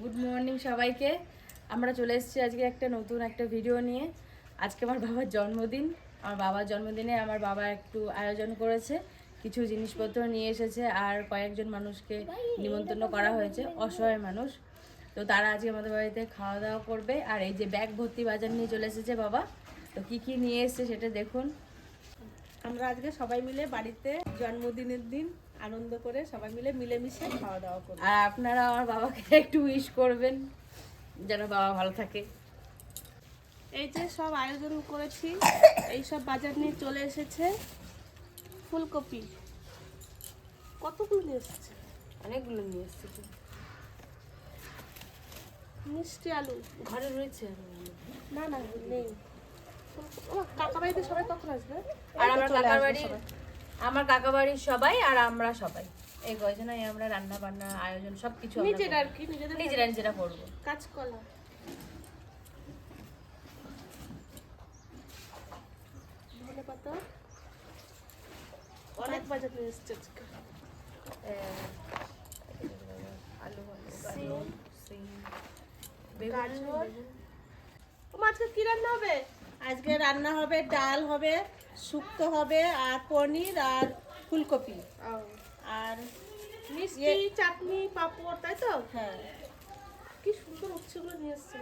Good morning সবাইকে। আমরা চলে এসেছি আজকে একটা নতুন একটা ভিডিও নিয়ে। আজকে আমার বাবার জন্মদিন। আমার বাবার জন্মদিনে আমার বাবা একটু আয়োজন করেছে। কিছু জিনিসপত্র নিয়ে এসেছে আর কয়েকজন মানুষকে নিমন্ত্রণ করা হয়েছে। অসহায় মানুষ। তো তারা আজকে আমাদের বাড়িতে খাওয়া দাওয়া করবে। আর এই যে ব্যাগ ভর্তি বাজার নিয়ে চলে এসেছে বাবা। তো কি কি নিয়ে এসেছে সেটা দেখুন। আমরা আজকে সবাই মিলে বাড়িতে জন্মদিনের দিন আনন্দ করে সবাই মিলে মিলেমিশে খাওয়া দাওয়া করব। আর আপনারা আমার বাবাকে একটু উইশ করবেন যেন বাবা ভালো থাকে। এই যে সব আয়োজন করেছি এই সব বাজার নিয়ে চলে এসেছে ফুলকপি। কতগুলো নিয়ে এসেছে? অনেকগুলো নিয়ে এসেছে। মিষ্টি আলু। ঘরে রয়েছে না না নেই। কাকা বাড়িতে সবাই কখন আসবে? আর আমার কাকার বাড়ি। আমার কাকা বাড়ির সবাই আর আমরা সবাই। এই কয়জনাই আমরা রান্না বান্না আয়োজন সব কিছু নিজেরা আর কি? নিজেদের নিজেরা নিজেরা করব। কাঁচকলা। ধনে পাতা। অনেক বাজার নিয়ে এসছে আজকে। আলু সিম। গাজর। ও আজকে কি রান্না হবে? আজকে রান্না হবে ডাল হবে শুক্তো হবে আর পনির আর ফুলকপি। আর মিষ্টি চাটনি পাঁপড় তাই তো? হ্যাঁ। কি সুন্দর উচ্ছেগুলো নিয়ে এসছে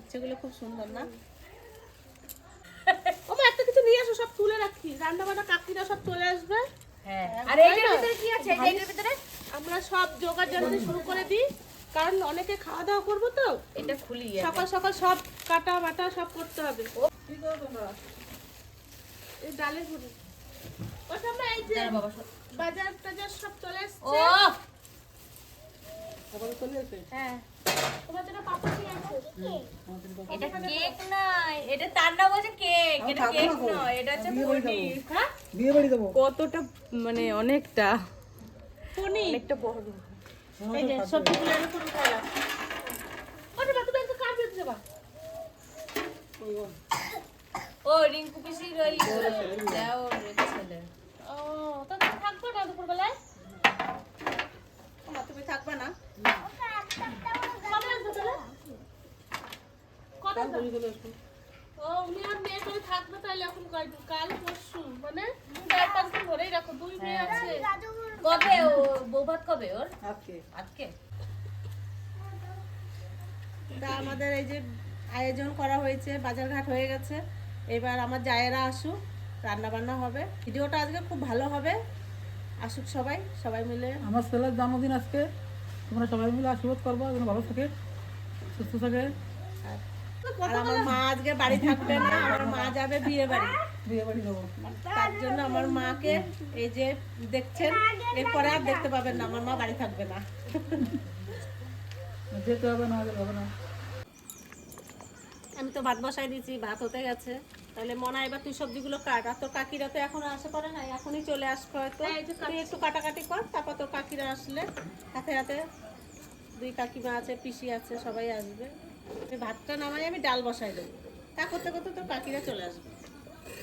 উচ্ছেগুলো খুব সুন্দর না? ও মা একটা কিছু নিয়ে আসো সব তুলে রাখি। রান্না বান্না কাকিরা সব চলে আসবে। হ্যাঁ। হ্যাঁ, আর তাই ভিতরে কি আছে? এই ভিতরে? আমরা সব জোগাড় জানাতে শুরু করে দিই। কারণ অনেকে খাওয়া দাওয়া করব তো। এটা খুলি সকাল সকাল সব কাটা বাটা সব করতে হবে। এই ডালের গুঁড়ি। ওটা আমরা এই যে বাজার টাজার সব চলে এসছে। হ্যাঁ। এটা কেক নয় এটা তার নাম হচ্ছে কেক। এটা কেক নয় এটা হচ্ছে পনির হ্যাঁ? কতটা মানে অনেকটা। পনির অনেকটা বড়। এই যে সবজিগুলো এরকম খাওয়া ওটা মা তুমি একটু কাজ দিতে যাবা ও রিঙ্কু ছেলে। ও তো তুমি থাকবে না তুমি থাকবে না? কবে আসবে তাহলে? কবে আসবে? ও উনি আর মেয়ে করে থাকবে তাহলে এখন কাল পরশু মানে চার পাঁচ দিন ধরেই রাখো দুই মেয়ে আছে। কবে ও বৌভাত কবে ওর? আজকে। তা আমাদের এই যে আয়োজন করা হয়েছে বাজারঘাট হয়ে গেছে। এবার আমার জায়েরা আসুক রান্না বান্না হবে। ভিডিওটা আজকে খুব ভালো হবে। আসুক সবাই সবাই মিলে। আমার ছেলের জন্মদিন আজকে। তোমরা সবাই মিলে আশীর্বাদ করব যেন ভালো থাকে সুস্থ থাকে। আর আমার মা আজকে বাড়ি থাকবে না আমার মা যাবে বিয়ে বাড়ি তার জন্য আমার মাকে এই যে দেখছেন এরপরে আর দেখতে পাবেন না আমার মা বাড়ি থাকবে না। যেতে হবে না হবে না। আমি তো ভাত বসাই দিয়েছি ভাত হতে গেছে। তাহলে মনে হয় এবার তুই সবজিগুলো কাট। আর তোর কাকিরা তো এখনও আসে পড়ে না এখনই চলে আসবে হয়তো। তুই একটু কাটাকাটি কর তারপর তোর কাকিরা আসলে হাতে হাতে দুই কাকিমা আছে পিসি আছে সবাই আসবে। ভাতটা নামাই আমি ডাল বসাই দেবো। তা করতে করতে তোর কাকিরা চলে আসবে।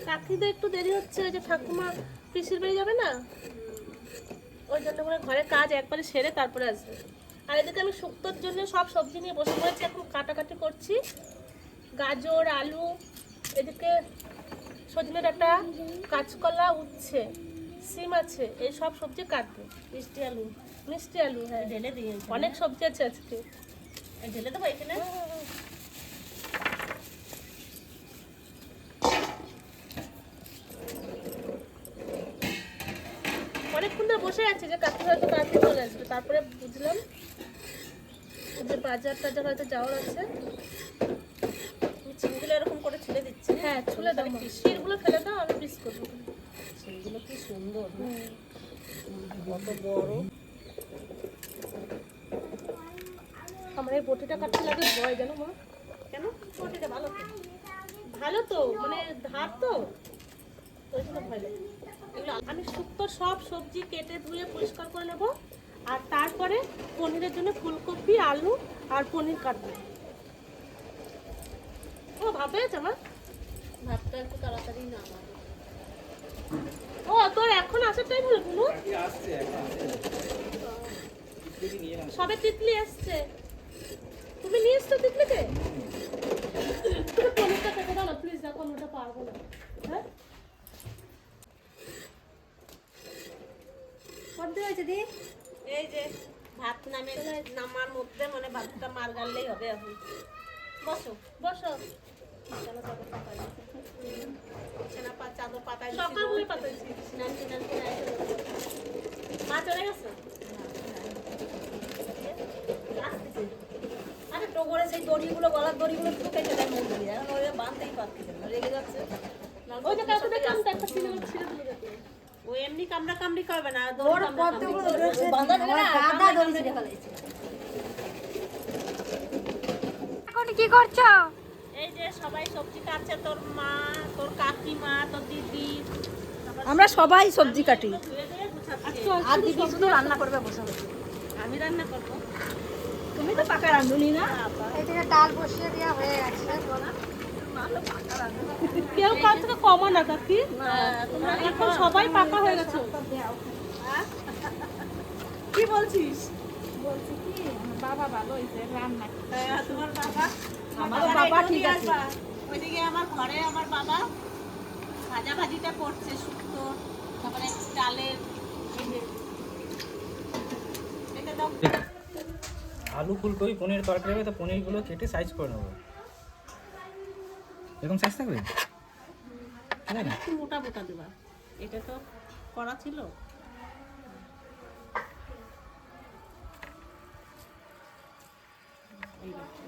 কাকিদের একটু দেরি হচ্ছে ওই যে ঠাকুমা পিসির বাড়ি যাবে না? ওই জন্য করে ঘরের কাজ একবারে সেরে তারপরে আসবে। আর এদিকে আমি শুক্তোর জন্য সব সবজি নিয়ে বসে পড়েছি এখন কাটাকাটি করছি। গাজর আলু এদিকে সজনে ডাঁটা কাঁচকলা উচ্ছে সিম আছে এই সব সবজি কাটবো। মিষ্টি আলু। মিষ্টি আলু হ্যাঁ। ঢেলে দিয়ে অনেক সবজি আছে আজকে। ঢেলে দেবো এখানে অনেকক্ষণ ধরে বসে আছে যে কাকি হয়তো তাড়াতাড়ি চলে আসবে। তারপরে বুঝলাম যে বাজার টাজার হয়তো যাওয়ার আছে। চিনগুলো এরকম করে ছুলে দিচ্ছি হ্যাঁ? ছুলে দাও শিরগুলো ফেলে দাও আমি পিস করব। সেইগুলো কি সুন্দর কত বড়। আমার এই বটিটা কাটতে লাগে ভয় জানো মা? কেন? বটিটা ভালো তো। ভালো তো মানে ধার তো। ওই জন্য ভয় লাগে। এগুলো আমি শুক্তো সব সবজি কেটে ধুয়ে পরিষ্কার করে নেব। আর তারপরে পনিরের জন্য ফুলকপি আলু আর পনির কাটবো। ও হয়েছে আমার ভাতটা একটু তাড়াতাড়ি না ও তোর এখন আসার টাইম হলো আসছে সবে তিতলি এসছে। তুমি নিয়ে এসছো তিতলিকে? তুমি পনিরটা কেটে দাও না প্লিজ দেখো আমি ওটা পারব না। হ্যাঁ? হয়েছে দি। এই যে ভাত নামে নামার মধ্যে মানে ভাতটা মার গাললেই হবে এখন। বসো। বসো। মা চলে গেছে? আরে টোকরে সেই দড়িগুলো গলার দড়িগুলো তো কেটে দেয় মুখ এখন ওই বাঁধতেই পারতেছে না রেগে যাচ্ছে। ওই যে একটা সিনেমা এমনি কামড়া কামড়ি করবে না ওর কতগুলো গাদা ছিঁড়ে ফেলেছে এখন কি করছ? এই যে সবাই সবজি কাটছে তোর মা তোর কাকিমা তোর দিদি। আমরা সবাই সবজি কাটি। ধুয়ে গুছাচ্ছে। আর দিদি শুধু রান্না করবে বসে। আমি রান্না করব। তুমি তো পাকা রাঁধুনি না? ডাল বসিয়ে দেওয়া হয়ে গেছে কেউ কার থেকে কমা না কাকি। এখন সবাই পাকা হয়ে গেছো। কি বলছিস? বাবা ভালো হয়েছে রান্না হ্যাঁ, তোমার বাবা? আমারও বাবা ঠিক আছে। ওইদিকে আমার ঘরে আমার বাবা ভাজা ভাজিটা করছে শুক্তো তারপরে ডালের এই যে এটা দাও। আলু ফুলকপি পনির তরকারি হবে তো পনিরগুলো কেটে সাইজ করে নেব। এরকম সাইজ থাকবে? ঠিক আছে একটু মোটা মোটা দেবা। এটা তো করা ছিল। এই দেখো।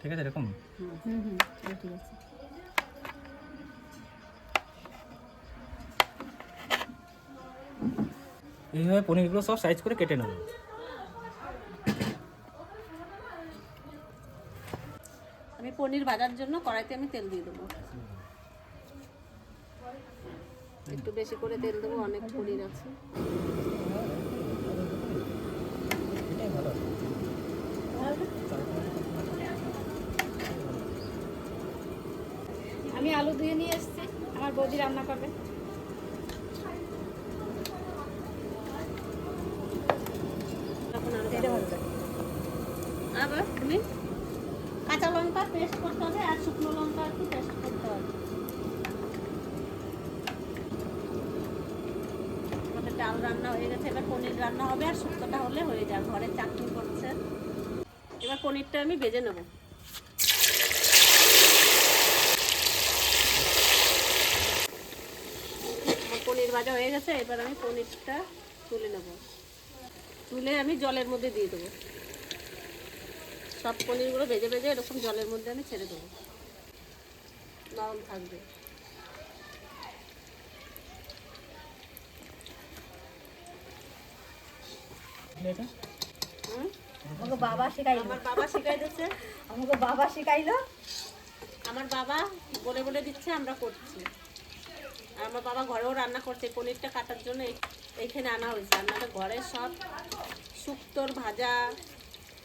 ঠিক আছে। এইভাবে পনিরগুলো সব সাইজ করে কেটে নেব। আমি পনির ভাজার জন্য কড়াইতে আমি তেল দিয়ে দেবো। একটু বেশি করে তেল দেবো, অনেক পনির আছে। আমি আলু ধুয়ে নিয়ে এসেছি, আমার বৌদি রান্না করবে তখন আরও ভালো হবে। আবার তুমি কাঁচা লঙ্কা পেস্ট করতে হবে আর শুকনো লঙ্কা একটু পেস্ট করতে হবে আমাদের ডাল রান্না হয়ে গেছে এবার পনির রান্না হবে আর শুক্তোটা হলে হয়ে যায় ঘরে চাটনি করছে। এবার পনিরটা আমি ভেজে নেব। পনির ভাজা হয়ে গেছে, এবার আমি পনিরটা তুলে নেব। তুলে আমি জলের মধ্যে দিয়ে দেবো। সব পনিরগুলো ভেজে ভেজে এরকম জলের মধ্যে আমি ছেড়ে দেবো। নরম থাকবে। এটা আমাকে বাবা শেখাইলো। আমার বাবা শিখাই দিচ্ছে আমাকে বাবা শেখাইলো। আমার বাবা বলে বলে দিচ্ছে আমরা করছি। আর আমার বাবা ঘরেও রান্না করছে পনিরটা কাটার জন্য এইখানে আনা হয়েছে। নাহলে ঘরে সব শুক্তোর ভাজা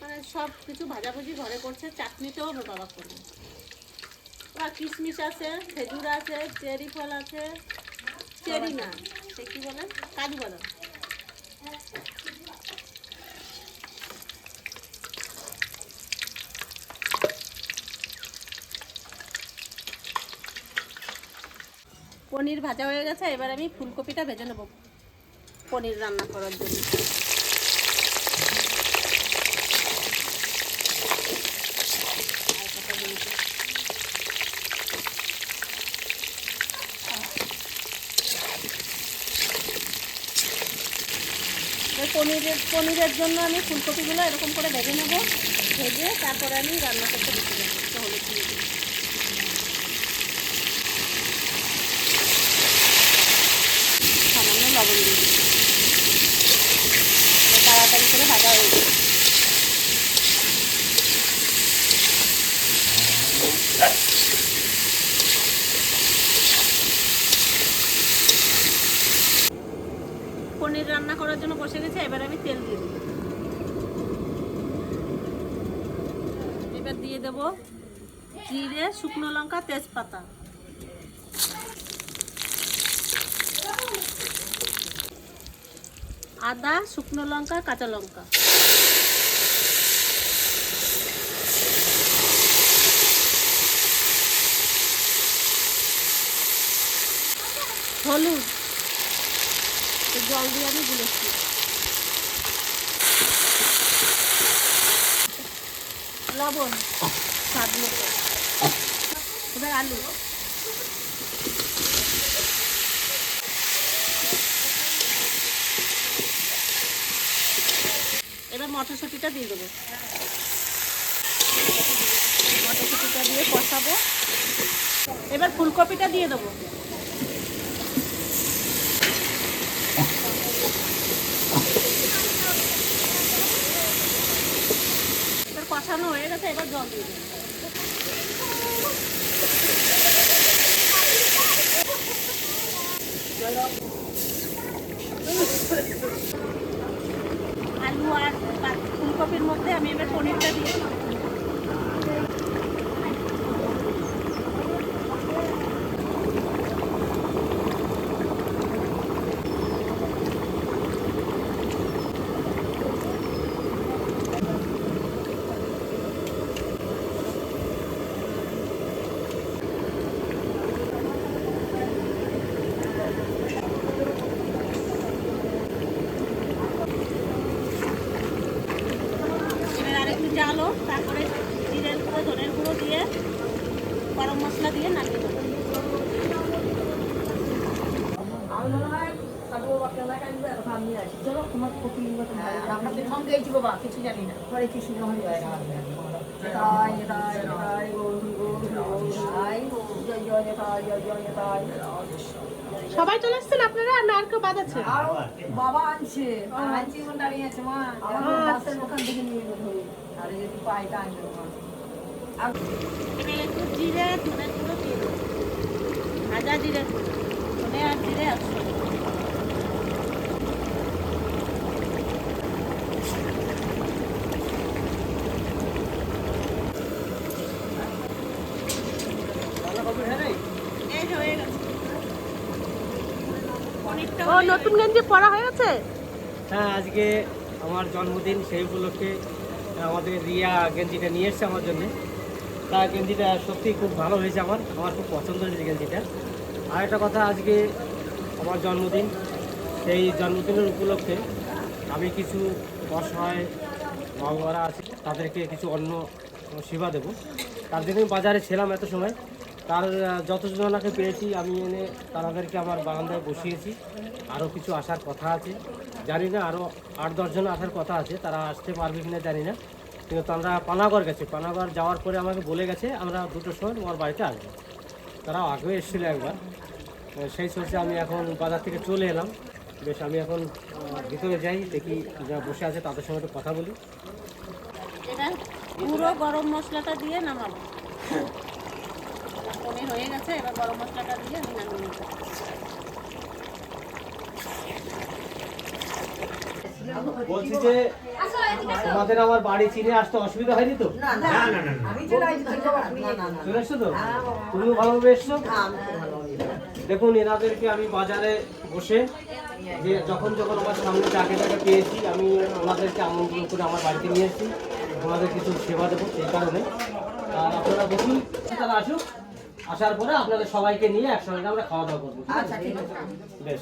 মানে সব কিছু ভাজাভুজি ঘরে করছে। চাটনিতেও আমার বাবা করবে বা কিশমিশ আছে খেজুর আছে চেরি ফল আছে। চেরি না সে কি বলে? কাজু বাদাম। পনির ভাজা হয়ে গেছে, এবার আমি ফুলকপিটা ভেজে নেব পনির রান্না করার জন্য। পনিরের পনিরের জন্য আমি ফুলকপিগুলো এরকম করে ভেজে নেব, ভেজে তারপরে আমি রান্না করতে বসে দেবো হলুদ দিয়ে দিই। সামান্য লবণ দিয়ে দিই তাড়াতাড়ি করে ভাজা হয়ে যাবে পনির রান্না করার জন্য বসে গেছে, এবার আমি তেল দিয়ে দিই এবার দিয়ে দেব জিরে, শুকনো লঙ্কা, তেজপাতা। আদা শুকনো লঙ্কা কাঁচা লঙ্কা। হলুদ। জল দিয়ে আমি গুলেছি। লবণ। স্বাদ এবার আলু এবার মটরশুঁটিটা দিয়ে দেবো। মটরশুঁটিটা দিয়ে কষাবো। এবার ফুলকপিটা দিয়ে দেবো। এবার কষানো হয়ে গেছে, এবার জল দিয়ে দেবো। আলু আর ফুলকপির মধ্যে আমি এবার পনিরটা দিয়ে দেবো। এবার আরেকটু জালো তারপরে জিরের গুঁড়ো ধনের গুঁড়ো দিয়ে গরম মশলা দিয়ে নামিয়ে দেবো আপনাদের সঙ্গে বাবা কিছু জানি না তাই সবাই চলে আসছেন আপনারা? না আর কেউ বাদ আছে? বাবা আনছে। আনছি। এখন দাঁড়িয়ে আছে মা ওখান থেকে নিয়ে আরে যদি পাই তা আনবে একটু জিরে ধনের গুঁড়ো দিয়ে দেবো। ভাজা জিরে গুঁড়ো। ধনে আর জিরে একশো। এই যে হয়ে গেছে। ও নতুন গেঞ্জি পরা হয়ে গেছে? হ্যাঁ আজকে আমার জন্মদিন সেই উপলক্ষে আমাদের রিয়া গেঞ্জিটা নিয়ে এসছে আমার জন্যে। তা গেঞ্জিটা সত্যি খুব ভালো হয়েছে আমার আমার খুব পছন্দ হয়েছে গেঞ্জিটা। আর একটা কথা, আজকে আমার জন্মদিন, সেই জন্মদিনের উপলক্ষে আমি কিছু অসহায় মা বাবারা আছে, তাদেরকে কিছু অন্য সেবা দেবো। তার জন্য বাজারে ছিলাম এত সময়। তার যতজনাকে পেয়েছি, আমি এনে তাদেরকে আমার বারান্দায় বসিয়েছি। আরও কিছু আসার কথা আছে। জানি না আরও আট দশজন আসার কথা আছে, তারা আসতে পারবে কিনা জানি না। কিন্তু তারা পানাগড় গেছে। পানাগড় যাওয়ার পরে আমাকে বলে গেছে, আমরা দুটোর সময় তোমার বাড়িতে আসব। তারা আগেও এসেছিল একবার। সেই সোর্সে আমি এখন বাজার থেকে চলে এলাম। বেশ, আমি এখন ভিতরে যাই, দেখি যারা বসে আছে তাদের সঙ্গে একটু কথা বলি। পুরো গরম মশলাটা দিয়ে নামাবো। হয়ে গেছে, এবার গরম মশলাটা দিয়ে আমি নামিয়ে বলছি যে তোমাদের আমার বাড়ি চিনে আসতে অসুবিধা হয়নি তো? আমি চলে এসছো তো? তুমিও ভালোভাবে এসছো? দেখুন এনাদেরকে আমি বাজারে বসে যে যখন যখন আমার সামনে যাকে যাকে পেয়েছি আমি ওনাদেরকে আমন্ত্রণ করে আমার বাড়িতে নিয়ে এসেছি। ওনাদের কিছু সেবা দেবো সেই কারণে। আর আপনারা বসুন তারা আসুক। আসার পরে আপনাদের সবাইকে নিয়ে একসঙ্গে আমরা খাওয়া দাওয়া করব আচ্ছা বেশ।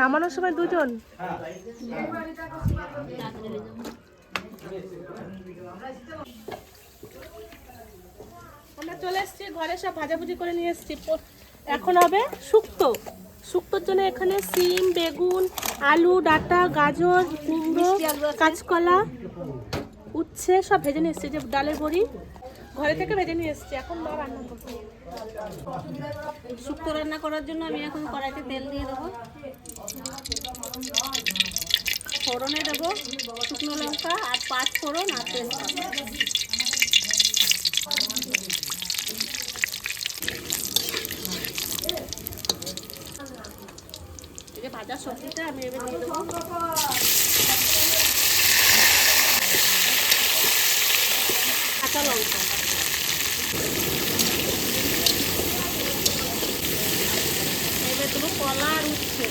নামানোর সময় দুজন? আমরা চলে এসেছি ঘরে সব ভাজাভুজি করে নিয়ে এসেছি। এখন হবে শুক্তো। শুক্তোর জন্য এখানে সিম বেগুন আলু ডাঁটা গাজর কুমড়ো কাঁচকলা উচ্ছে সব ভেজে নিয়ে এসেছি যে ডালের বড়ি। ঘরে থেকে ভেজে নিয়ে এসেছি, এখন মা রান্না করছে। শুক্তো রান্না করার জন্য আমি এখন কড়াইতে তেল দিয়ে দেবো। ফোড়নে দেবো শুকনো লঙ্কা আর পাঁচ ফোড়ন আর তেল। ভাজা সবজিটা আমি এবার দেবো। কাঁচা লঙ্কা। কলা আর উচ্ছে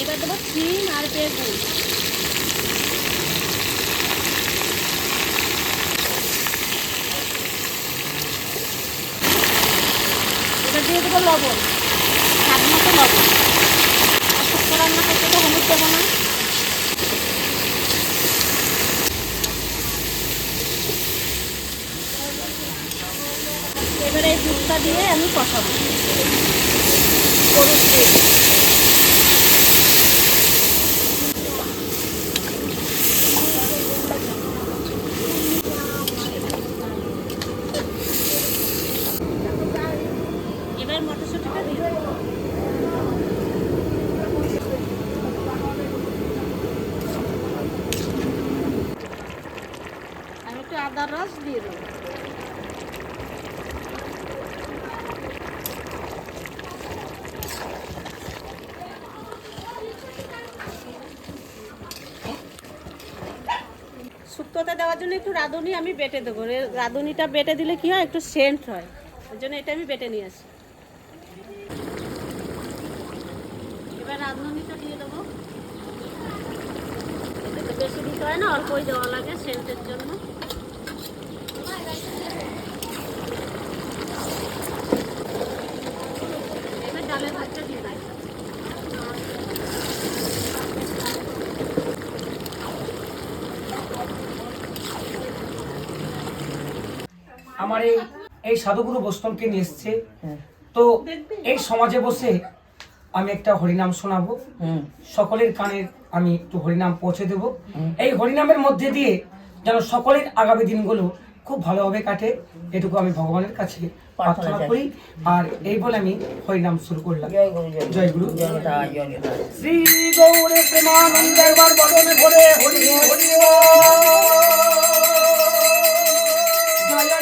এবার দেবো সিম আর বেগুন। এবার দিয়ে দেবো লবণ। স্বাদ লবণ। রান্না করতে তো হলুদ দেবো না। এবারে দিয়ে আমি কষাবো হলুদ দিয়ে এবার মটরশুঁটিটা দিয়ে দেবো আমি একটু আদার রস দিয়ে দেবো শুক্তোতে দেওয়ার জন্য একটু রাঁধুনি আমি বেটে দেবো। রাঁধুনিটা বেটে দিলে কি হয়? একটু সেন্ট হয়। ওই জন্য এটা আমি বেটে নিয়ে আসি। এবার রাঁধুনিটা দিয়ে দেবো। বেশি দিতে হয় না, অল্পই দেওয়া লাগে সেন্টের জন্য এবার ডালের ভাতটা দিয়ে দেবো আমার এই এই সাধুগুরু বৈষ্ণবকে নিয়ে এসছে। তো এই সমাজে বসে আমি একটা হরিনাম শোনাবো। সকলের কানে আমি একটু হরিনাম পৌঁছে দেব। এই হরিনামের মধ্যে দিয়ে যেন সকলের আগামী দিনগুলো খুব ভালোভাবে কাটে এটুকু আমি ভগবানের কাছে প্রার্থনা করি। আর এই বলে আমি হরিনাম শুরু করলাম। জয় গুরু শ্রী গৌরে প্রেমানন্দের বার বদনে ভরে হরি হরি জয় গৌর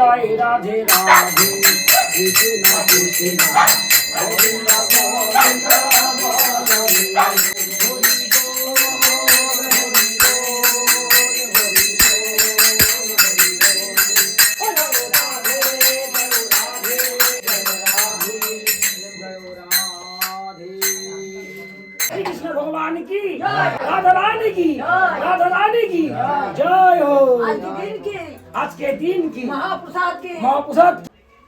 জয় রাধে রাধে কৃষ্ণ কৃষ্ণ গোবিন্দ গোবিন্দ বলে কৃষ্ণ ভগবান কি রাধা রানী কি রাধা রানী কি জয় হো আজকে দিন কি? মহাপ্রসাদ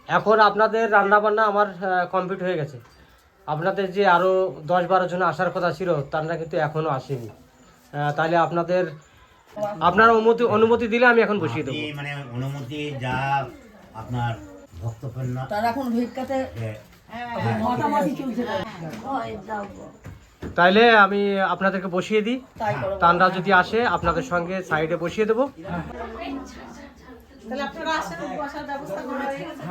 এখন আপনাদের রান্না বান্না আমার কমপ্লিট হয়ে গেছে। আপনাদের যে আরও দশ বারো জন আসার কথা ছিল তারা কিন্তু এখনও আসেনি। তাহলে আপনাদের আপনার অনুমতি অনুমতি দিলে আমি এখন বসিয়ে দেবো। মানে অনুমতি যা আপনার ভক্তপূর্ণ তার এখন ভিক্ষাতে তাইলে আমি আপনাদেরকে বসিয়ে দিই। তানরা যদি আসে আপনাদের সঙ্গে সাইডে বসিয়ে দেবো। তাহলে আপনারা আসেন বসার ব্যবস্থা করা হয়ে গেছে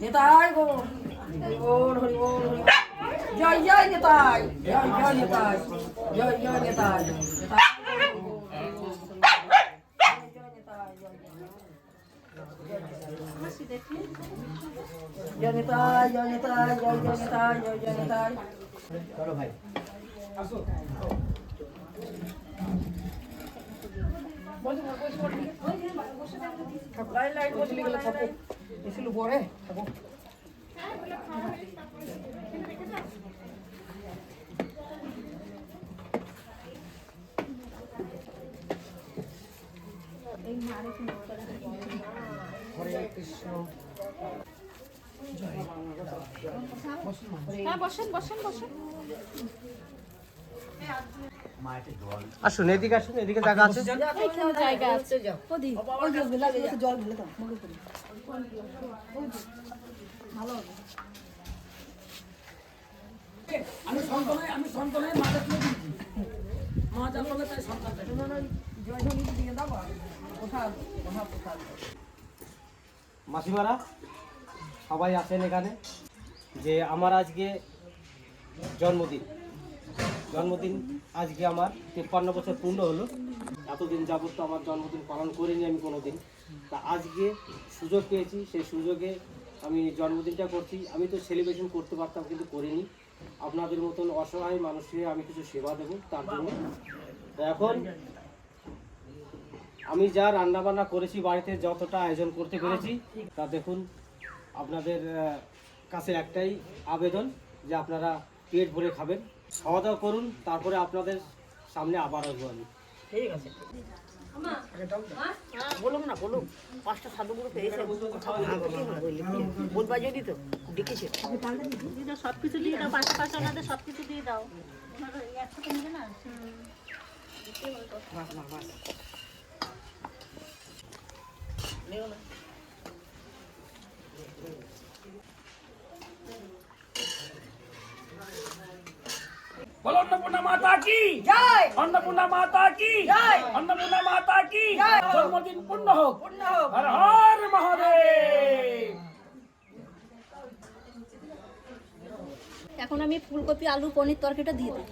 নেতাই গো। জয় জয় নেতাই জয় জয় নেতাই জয় জয় নেতাই নেতাই জয় জয় নেতাই লাইন লাইন বসলি গেলে থাকো এসিলু পরে থাকো হরে কৃষ্ণ। বসেন বসেন বসেন আসুন এদিকে আসুন এদিকে জায়গা আছে? এইখানে জায়গা আছে। আমি সন্তানে আমি সন্তানের মাথা তুলে দিয়েছি। মা যা তাই সন্তান মাসিমারা, সবাই আসেন এখানে। যে আমার আজকে জন্মদিন। জন্মদিন আজকে আমার তিপ্পান্ন বছর পূর্ণ হলো। এতদিন যাবত তো আমার জন্মদিন পালন করিনি আমি কোনো দিন তা আজকে সুযোগ পেয়েছি, সেই সুযোগে আমি জন্মদিনটা করছি। আমি তো সেলিব্রেশন করতে পারতাম কিন্তু করিনি। আপনাদের মতন অসহায় মানুষের আমি কিছু সেবা দেবো, তার জন্য। এখন আমি যা রান্না বান্না করেছি বাড়িতে যতটা আয়োজন করতে পেরেছি তা দেখুন আপনাদের কাছে একটাই আবেদন যে আপনারা পেট ভরে খাবেন। খাওয়া দাওয়া করুন তারপরে আপনাদের সামনে আবার আসব আমি। ঠিক আছে। বলুন না বলুন। পাঁচটা সাধুগুলো পেয়েছে বলবা যদি তো ডেকেছে। দিয়ে দাও সব কিছু দিয়ে দাও পাশে পাশে ওনাদের সব কিছু দিয়ে দাও। একসাথে নিবে না? বলো অন্নপূর্ণা মাতা কি? জয়! অন্নপূর্ণা মাতা কি? জয়। অন্নপূর্ণা মাতা কি? জয়। জন্মদিন পূর্ণ হোক। পূর্ণ হোক। হর হর মহাদেব। এখন আমি ফুলকপি আলু পনির তরকারিটা দিয়ে দিই।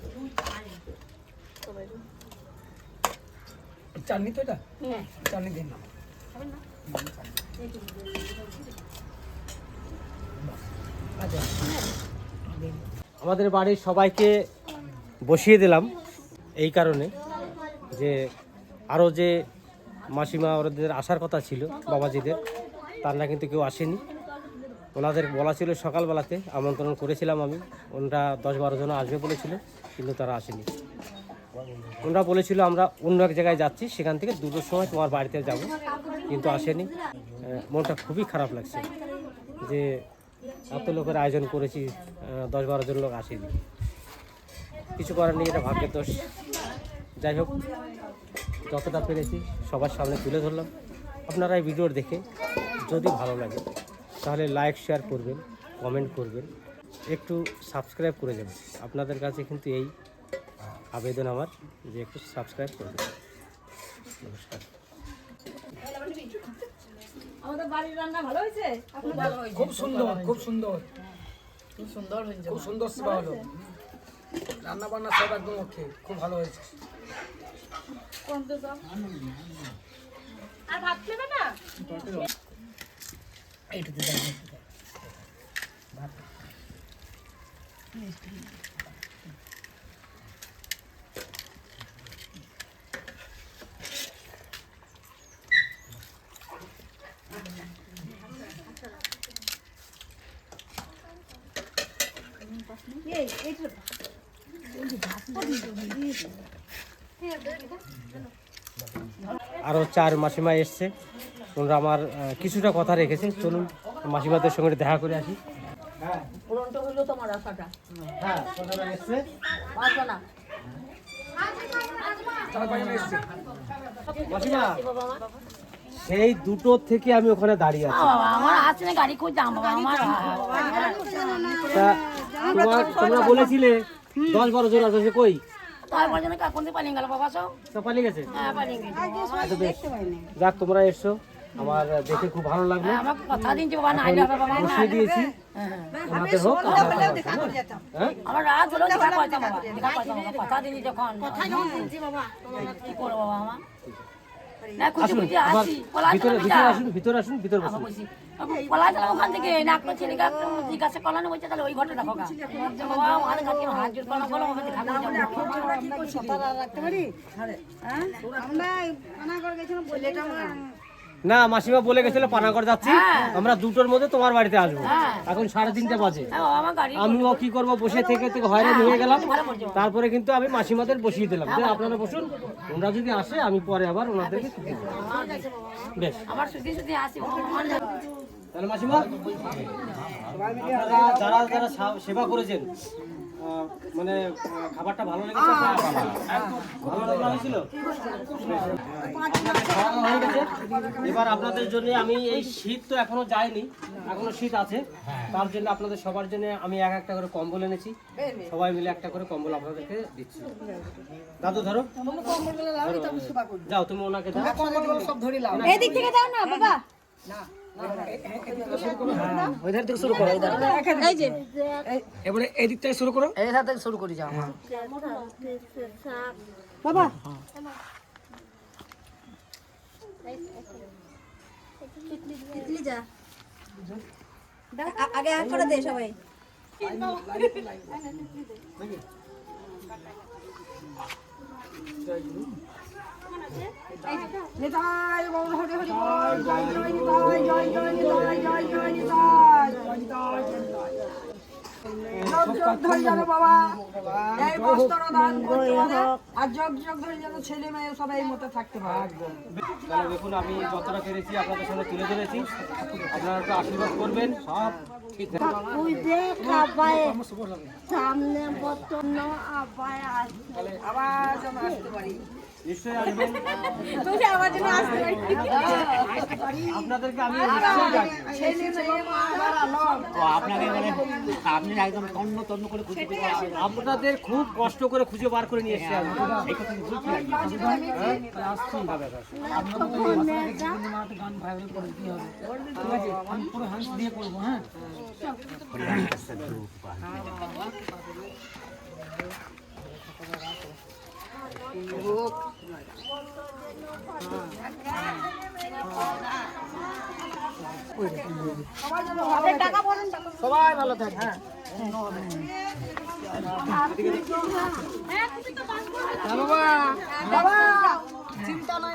চাটনি তো এটা? চাটনি দিন না আমাদের বাড়ির সবাইকে বসিয়ে দিলাম এই কারণে যে আরও যে মাসিমা ওদের আসার কথা ছিল, বাবাজিদের, তারা কিন্তু কেউ আসেনি। ওনাদের বলা ছিল সকালবেলাতে, আমন্ত্রণ করেছিলাম আমি। ওনারা দশ বারো জন আসবে বলেছিল, কিন্তু তারা আসেনি। ওনারা বলেছিল আমরা অন্য এক জায়গায় যাচ্ছি, সেখান থেকে দুটোর সময় তোমার বাড়িতে যাব, কিন্তু আসেনি। মনটা খুবই খারাপ লাগছে যে এত লোকের আয়োজন করেছি দশ বারো জন লোক আসেনি। কিছু করার নেই, এটা ভাগ্যের দোষ। যাই হোক, যতটা পেরেছি সবার সামনে তুলে ধরলাম। আপনারা এই ভিডিও দেখে যদি ভালো লাগে, তাহলে লাইক, শেয়ার করবেন, কমেন্ট করবেন। একটু সাবস্ক্রাইব করে যাবেন। আপনাদের কাছে কিন্তু এই আবেদন আমার যে একটু সাবস্ক্রাইব করবেন নমস্কার। আমাদের বাড়ির রান্না ভালো হয়েছে? খুব সুন্দর খুব সুন্দর। খুব সুন্দর হয়েছে। খুব সুন্দর সেবা হলো রান্না বান্না সব একদম ওকে খুব ভালো হয়েছে। আর ভাত নেবে না? এইটুকু দাও। আরও চার মাসিমা এসছে। ওনারা আমার কিছুটা কথা রেখেছে চলুন মাসিমাদের সঙ্গে দেখা করে আসি। হইল তোমার আশাটা। হ্যাঁ ওনারা এসছে পারবে না চার পাঁচজন এসছে মাসিমা সেই দুটো থেকে আমি ওখানে দাঁড়িয়ে আছি। আমার আসলে গাড়ি কই দাম আমার তোমার তোমরা বলেছিলে দশ বারো জন আছে কই? তারপর যেন কাকুন দিয়ে পালিয়ে গেল বাবা সব। তো পালিয়ে গেছে? হ্যাঁ গেছে। যাক তোমরা এসছো আমার দেখে খুব ভালো লাগল। আমাকে কথা দিনছি বাবা না আইলে হবে বাবা না দিয়েছি। ওনাদের হোক আপনাদের হোক, হ্যাঁ? আমার রাত হলো দেখা পাইতাম বাবা? দেখা পাইতাম বাবা? কথা দিনছি যখন। কথা যখন দিনছি বাবা কি করব বাবা আমার? না খুশি আসুন খুশি আবার আসি। পলাই ভিতরে ভিতরে আসুন ভিতরে আসুন ভিতরে বসুন। পলাই চলে ওখান থেকে। না আপনার ছেলে জিজ্ঞাসা করলাম বলছে তাহলে ওই ঘটনা হোক বাবা আমাদের কাছে হাত জোর করা বলো আমাদের খাব না মাসিমা বলে গেছিল পানাগড় যাচ্ছি আমরা দুটোর মধ্যে তোমার বাড়িতে আসব। এখন সাড়ে তিনটে বাজে। হ্যাঁ আমিও কি করব বসে থেকে থেকে হয়রান হয়ে গেলাম। তারপরে কিন্তু আমি মাসিমাদের বসিয়ে দিলাম। যে আপনারা বসুন ওনারা যদি আসে আমি পরে আবার ওনাদেরকে ছুটি বেশ। তাহলে মাসিমা যারা যারা সেবা করেছেন মানে খাবারটা ভালো লেগেছে? ভালো রান্না হয়েছিল খাওয়া হয়ে গেছে এবার আপনাদের জন্য আমি এই শীত তো এখনও যায়নি এখনও শীত আছে। তার জন্য আপনাদের সবার জন্য আমি এক একটা করে কম্বল এনেছি। সবাই মিলে একটা করে কম্বল আপনাদেরকে দিচ্ছি। দাদু ধরো। যাও তুমি ওনাকে দাও। এদিক থেকে দাও না বাবা। ওইধার থেকে শুরু করো এই যে এবারে এই দিক থেকে শুরু করো। এই হাত থেকে শুরু করি। যাও বাবা আগে হাত করে। দে সবাই নিতাই গৌর হরি হরি বল জয় জয় নিতাই জয় জয় নিতাই জয় জয় নিতাই। যোগ যোগ ধরে যেন বাবা। এই বস্ত্র দান করতে পারে আর যোগ যোগ ধরে যেন ছেলে মেয়ে সবাই এই মতো থাকতে পারে। তাহলে দেখুন আমি যতটা পেরেছি আপনাদের সামনে তুলে ধরেছি। আপনারা একটু আশীর্বাদ করবেন। সব ঠিক সামনে আবার আবার যেন আসতে পারি। আপনাদেরকে আমি মানে আপনি একদম তন্ন তন্ন করে খুঁজে আপনাদের খুব কষ্ট করে খুঁজে বার করে নিয়ে এসেছি আমি। এই কথা আমি সবাই ভালো থাকবে হ্যাঁ। বাবা। বাবা চিন্তা নাই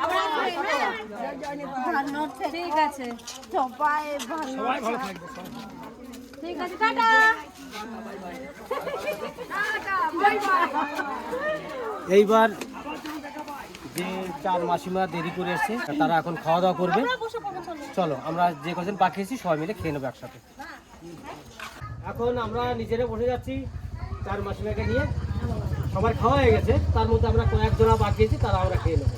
ঠিক আছে। সবাই ভালো ঠিক আছে টাটা। এইবার যে চার মাসিমা দেরি করে এসছে তারা এখন খাওয়া দাওয়া করবে। চলো আমরা যে কজন বাকি আছি সবাই মিলে খেয়ে নেব একসাথে। এখন আমরা নিজেরা বসে যাচ্ছি চার মাসিমাকে নিয়ে। সবার খাওয়া হয়ে গেছে তার মধ্যে আমরা কয়েকজনা বাকি আছি তারা আমরা খেয়ে নেব।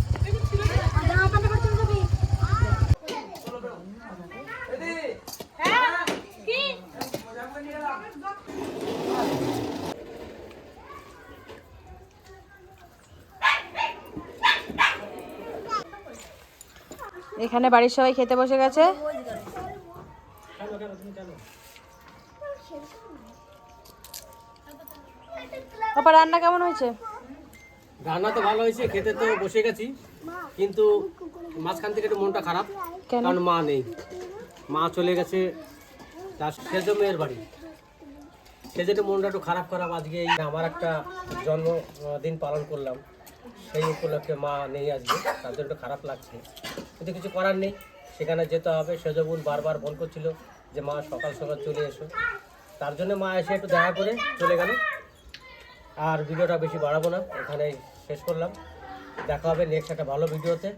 এখানে বাড়ির সবাই খেতে বসে গেছে? পাপা রান্না কেমন হয়েছে? রান্না তো ভালো হয়েছে খেতে তো বসে গেছি। কিন্তু মাঝখান থেকে একটু মনটা খারাপ? কারণ মা নেই। মা চলে গেছে তার সেজ মেয়ের বাড়ি। সেজন্য মনটা একটু খারাপ খারাপ আজকে এই আমার একটা জন্মদিন পালন করলাম। সেই উপলক্ষে মা নেই আজকে তার জন্য একটু খারাপ লাগছে। কিন্তু কিছু করার নেই। সেখানে যেতে হবে। সেজবুন বারবার ফোন করছিল যে, মা, সকাল সকাল চলে এসো। তার জন্য মা এসে একটু দেখা করে চলে গেল। আর ভিডিওটা বেশি বাড়াবো না। এখানে শেষ করলাম। দেখা হবে নেক্সট একটা ভালো ভিডিওতে।